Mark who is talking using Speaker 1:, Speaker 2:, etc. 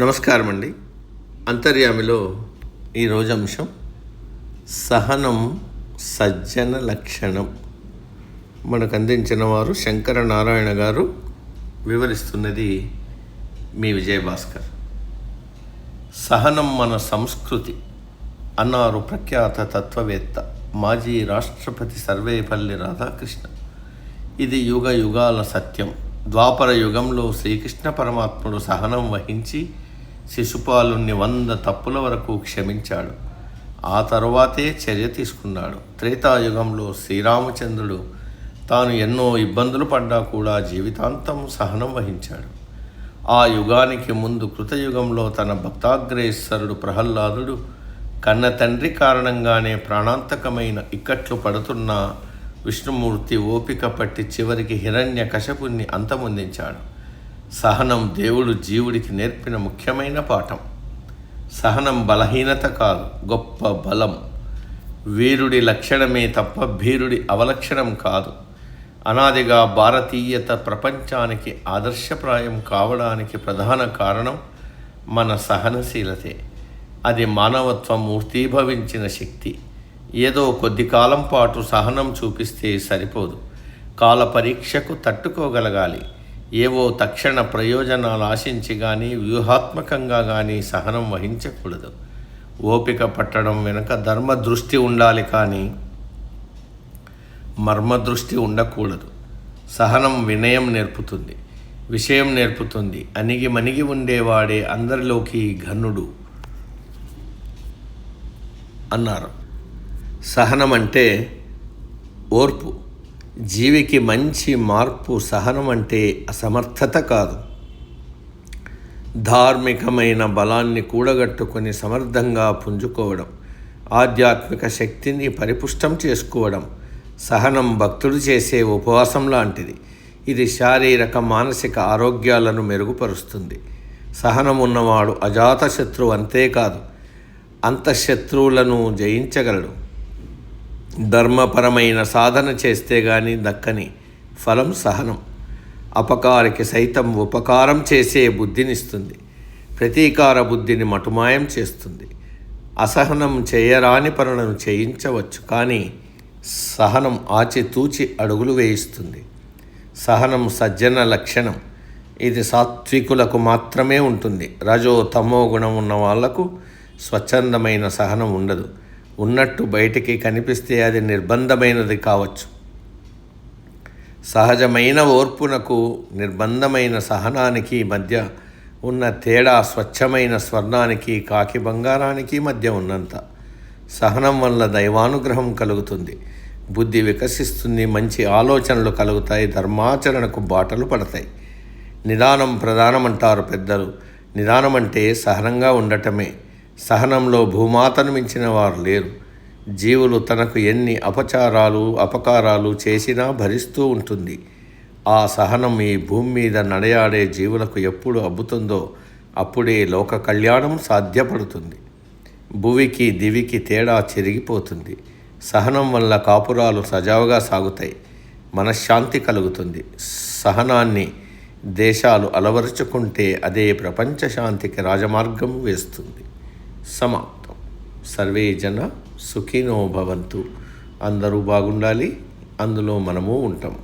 Speaker 1: నమస్కారం అండి అంతర్యామిలో ఈరోజు అంశం సహనం సజ్జన లక్షణం. మనకు అందించిన వారు శంకర నారాయణ గారు వివరిస్తున్నది మీ విజయభాస్కర్. సహనం మన సంస్కృతి అన్నారు ప్రఖ్యాత తత్వవేత్త మాజీ రాష్ట్రపతి సర్వేపల్లి రాధాకృష్ణ. ఇది యుగ యుగాల సత్యం. ద్వాపర యుగంలో శ్రీకృష్ణ పరమాత్ముడు సహనం వహించి శిశుపాలుణ్ణి వంద తప్పుల వరకు క్షమించాడు. ఆ తరువాతే చర్య తీసుకున్నాడు. త్రేతాయుగంలో శ్రీరామచంద్రుడు తాను ఎన్నో ఇబ్బందులు పడ్డా కూడా జీవితాంతం సహనం వహించాడు. ఆ యుగానికి ముందు కృతయుగంలో తన భక్తాగ్రేశ్వరుడు ప్రహ్లాదుడు కన్న తండ్రి కారణంగానే ప్రాణాంతకమైన ఇక్కట్లు పడుతున్న విష్ణుమూర్తి ఓపిక పట్టి చివరికి హిరణ్య కశపుణ్ణి అంతమొందించాడు. సహనం దేవుడు జీవుడికి నేర్పిన ముఖ్యమైన పాఠం. సహనం బలహీనత కాదు గొప్ప బలం. వీరుడి లక్షణమే తప్ప భీరుడి అవలక్షణం కాదు. అనాదిగా భారతీయత ప్రపంచానికి ఆదర్శప్రాయం కావడానికి ప్రధాన కారణం మన సహనశీలతే. అది మానవత్వం మూర్తీభవించిన శక్తి. ఏదో కొద్ది కాలం పాటు సహనం చూపిస్తే సరిపోదు. కాల పరీక్షకు తట్టుకోగలగాలి. ఏవో తక్షణ ప్రయోజనాలు ఆశించి కానీ వ్యూహాత్మకంగా కానీ సహనం వహించకూడదు. ఓపిక పట్టడం వెనుక ధర్మ దృష్టి ఉండాలి కానీ మర్మదృష్టి ఉండకూడదు. సహనం వినయం నేర్పుతుంది. విషయం నేర్పుతుంది. అణిగి మణిగి ఉండేవాడే అందరిలోకి ఘనుడు అన్నారు. సహనం అంటే ఓర్పు. జీవికి మంచి మార్పు సహనం అంటే అసమర్థత కాదు. ధార్మికమైన బలాన్ని కూడగట్టుకొని సమర్థంగా పుంజుకోవడం ఆధ్యాత్మిక శక్తిని పరిపుష్టం చేసుకోవడం సహనం భక్తుడు చేసే ఉపవాసం లాంటిది. ఇది శారీరక మానసిక ఆరోగ్యాలను మెరుగుపరుస్తుంది. సహనం ఉన్నవాడు అజాతశత్రువు అంతేకాదు. అంతఃశత్రువులను జయించగలడు. ధర్మపరమైన సాధన చేస్తే గాని దక్కని ఫలం సహనం. అపకారికి సైతం ఉపకారం చేసే బుద్ధినిస్తుంది. ప్రతీకార బుద్ధిని మటుమాయం చేస్తుంది. అసహనం చేయరాని పనులను చేయించవచ్చు కానీ సహనం ఆచితూచి అడుగులు వేయిస్తుంది. సహనం సజ్జన లక్షణం. ఇది సాత్వికులకు మాత్రమే ఉంటుంది. రజో తమో గుణం ఉన్న వాళ్ళకు స్వచ్ఛందమైన సహనం ఉండదు. ఉన్నట్టు బయటికి కనిపిస్తే అది నిర్బంధమైనది కావచ్చు. సహజమైన ఓర్పునకు నిర్బంధమైన సహనానికి మధ్య ఉన్న తేడా స్వచ్ఛమైన స్వర్ణానికి కాకి బంగారానికి మధ్య ఉన్నంత. సహనం వల్ల దైవానుగ్రహం కలుగుతుంది. బుద్ధి వికసిస్తుంది మంచి ఆలోచనలు కలుగుతాయి ధర్మాచరణకు బాటలు పడతాయి. నిదానం ప్రధానమంటారు పెద్దలు. నిదానం అంటే సహనంగా ఉండటమే. సహనంలో భూమాతను మించిన వారు లేరు. జీవులు తనకు ఎన్ని అపచారాలు అపకారాలు చేసినా భరిస్తూ ఉంటుంది. ఆ సహనం ఈ భూమి మీద నడయాడే జీవులకు ఎప్పుడు అబ్బుతుందో అప్పుడే లోక కళ్యాణం సాధ్యపడుతుంది. భువికి దివికి తేడా చెరిగిపోతుంది. సహనం వల్ల కాపురాలు సజావుగా సాగుతాయి. మనశ్శాంతి కలుగుతుంది. సహనాన్ని దేశాలు అలవరుచుకుంటే అదే ప్రపంచ శాంతికి రాజమార్గం వేస్తుంది. సమాప్తం. సర్వే జన సుఖినో భవంతు. అందరూ బాగుండాలి. అందులో మనము ఉంటాం.